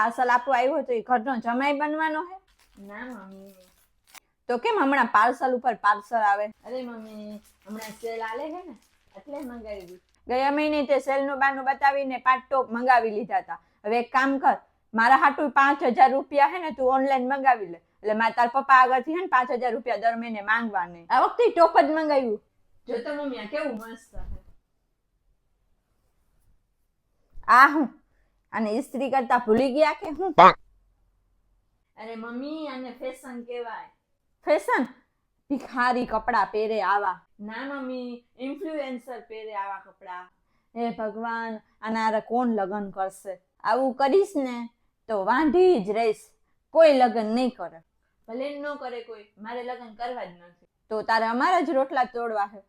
Parcel આપવા આવ્યો તો એ ઘરનો જમાઈ બનવાનો હે. ના મમ્મી. તો કેમ હમણાં પાર્સલ ઉપર પાર્સલ આવે? અરે મમ્મી હમણાં સેલ આલે હે ને એટલે મંગાવી. દીધું ગયા મહિને તે સેલનું બાનું બતાવીને પાંચ ટોપ મંગાવી લીધા હતા. હવે એક કામ કર મારા હાટુ પાંચ હજાર રૂપિયા હે ને તું ઓનલાઈન મંગાવી લે. એટલે મારા તાર પપ્પા આગળથી હે ને પાંચ હજાર રૂપિયા દર મહિને માંગવા નહીં આ વખતે ટોપ જ મંગાવ્યું. જો તો મમ્મી આ કેવું મસ્ત આ હું અને ઇસ્ત્રી કરતા ભૂલી ગયા કે હું? અરે મમ્મી અને ફેશન કહેવાય. ફેશન ભિખારી કપડા પહેરે આવા. ના મમ્મી ઇન્ફ્લુએન્સર પહેરે આવા કપડા. હે ભગવાન આના કોણ લગ્ન કરશે? આવું કરીશ ને તો વાંઢી જ રહીશ. કોઈ લગ્ન નહીં કરે. ભલે ન કરે કોઈ મારે લગ્ન કરવા જ નથી. તો તારે અમારા જ રોટલા તોડવા છે.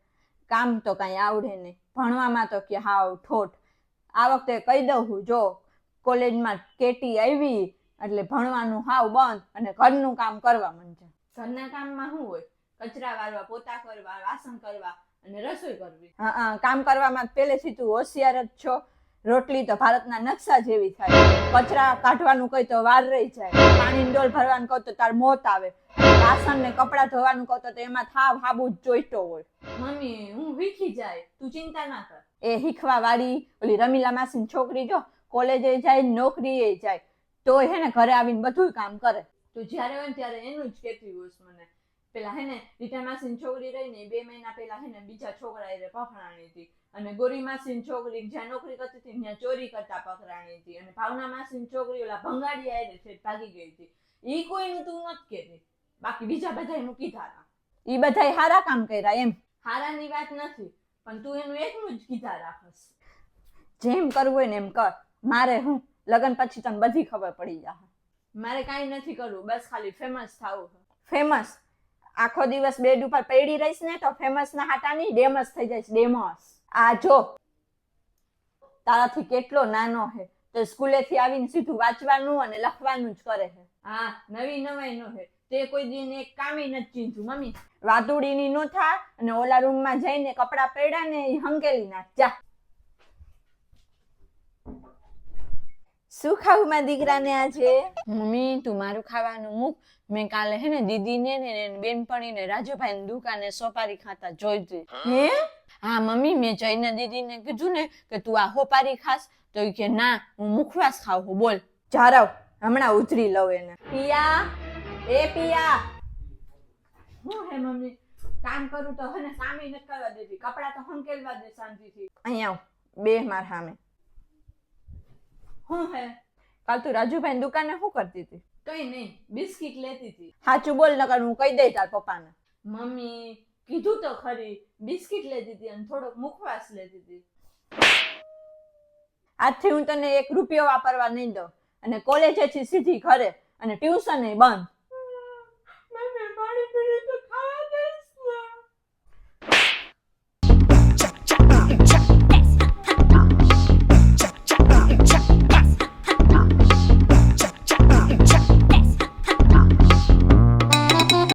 કામ તો કાંઈ આવડે નહીં. ભણવામાં તો કે હાવ ઠોઠ. આ વખતે કહી દઉં હું જો કોલેજમાં કેટી આવી એટલે ભણવાનું હાવ બંધ અને ઘરનું કામ કરવા માંડજે ઘરના કામમાં શું હોય? કચરા વાળવા પોતા કરવા વાસણ કરવા અને રસોઈ કરવી. હા કામ કરવામાં પહેલેથી તું હોશિયાર જ છો. રોટલી તો ભારતના નકશા જેવી થાય. કચરા કાઢવાનું કહી તો વાર રહી જાય. પાણી ડોલ ભરવાનું કહો તો તાર મોત આવે. વાસણ ને કપડાં ધોવાનું કહો તો એમાં થાવ હાબુ જ જોઈતો હોય. મમ્મી હું વીખી જાય. તું ચિંતા ના કર. એ હીખવા વાળી ઓલી રમીલા માસીની છોકરી જો કોલેજે જાય નોકરીએ જાય તો હે ને ઘરે આવીને બધું કામ કરે. તું જ્યારે હોય ને ત્યારે એનું જ કહેતી હોઈશ મને. પેલા હે ને રીટા માસીની છોકરી રહી ને બે મહિના પેલા હે ને બીજા છોકરા એ પકડાણી હતી. અને ગોરી માસીની છોકરી જ્યાં નોકરી કરતી હતી ત્યાં ચોરી કરતા પકડાણી હતી. અને ભાવના માસીની છોકરી ઓલા ભંગાડી એને છે ભાગી ગઈ હતી. એ કોઈનું તું નથી કહેતી. બાકી બીજા બધા એનું કીધા હતા. એ બધાય હારા કામ કર્યા એમ. હારાની વાત નથી પણ તું એનું એકનું જ કીધા રાખસ. જેમ કરવું હોય ને એમ કર. મારે હું? લગ્ન પછી તને બધી ખબર પડી જાય મારે કાંઈ નથી કરવું બસ ખાલી ફેમસ થવું ફેમસ આખો દિવસ બેડ ઉપર પડી રહીશ ને તો ફેમસ ના હાટા નહીં ડેમસ થઈ જઈશ ડેમસ આ જો તારાથી કેટલો નાનો હે. તો સ્કૂલેથી આવીને સીધું વાંચવાનું અને લખવાનું જ કરે છે હા નવી નવાઈ નો હે. તે કોઈ દિન એક કામે નથી ચીંધું મમ્મી. વાતુડીની નો થા અને ઓલા રૂમમાં જઈને કપડાં પડ્યા ને એ હંકેલી નાખ. જા. શું ખાવું મારા દીકરાને આજે? મમ્મી તું મારું ખાવાનું મૂક. મેં કાલે હે ને દીદીને ને ને બેનપણીને રાજુભાઈ દુકાને સોપારી ખાતા જોઈ હતી હે? હા? મમ્મી મેં જઈને દીદીને કીધું ને કે તું આ હોપારી ખાસ. તો કે ના હું મુખવાસ ખાવ હું બોલ. જારવ હમણાં ઉતરી લઉં એને. પિયા એ પિયા. હું હે મમ્મી? કામ કરું તો હે ને સામે નથી કરવા દેતી કપડા તો હંકેલવા દે શાંતિથી અહીંયા બે માર સામે. હું હે? કાલ તું રાજુભાઈ દુકાને શું કરતી હતી? કઈ નહીં બિસ્કિટ લેતી હતી. સાચું બોલ નકર હું કહી દઈ તાર પપ્પાને. મમ્મી કીધું તો ખરી બિસ્કિટ લેતી હતી અને થોડોક મુખવાસ લેતી હતી. આજથી હું તને એક રૂપિયો વાપરવા નહીં દઉં. અને કોલેજેથી સીધી ઘરે અને ટ્યુશન બંધ.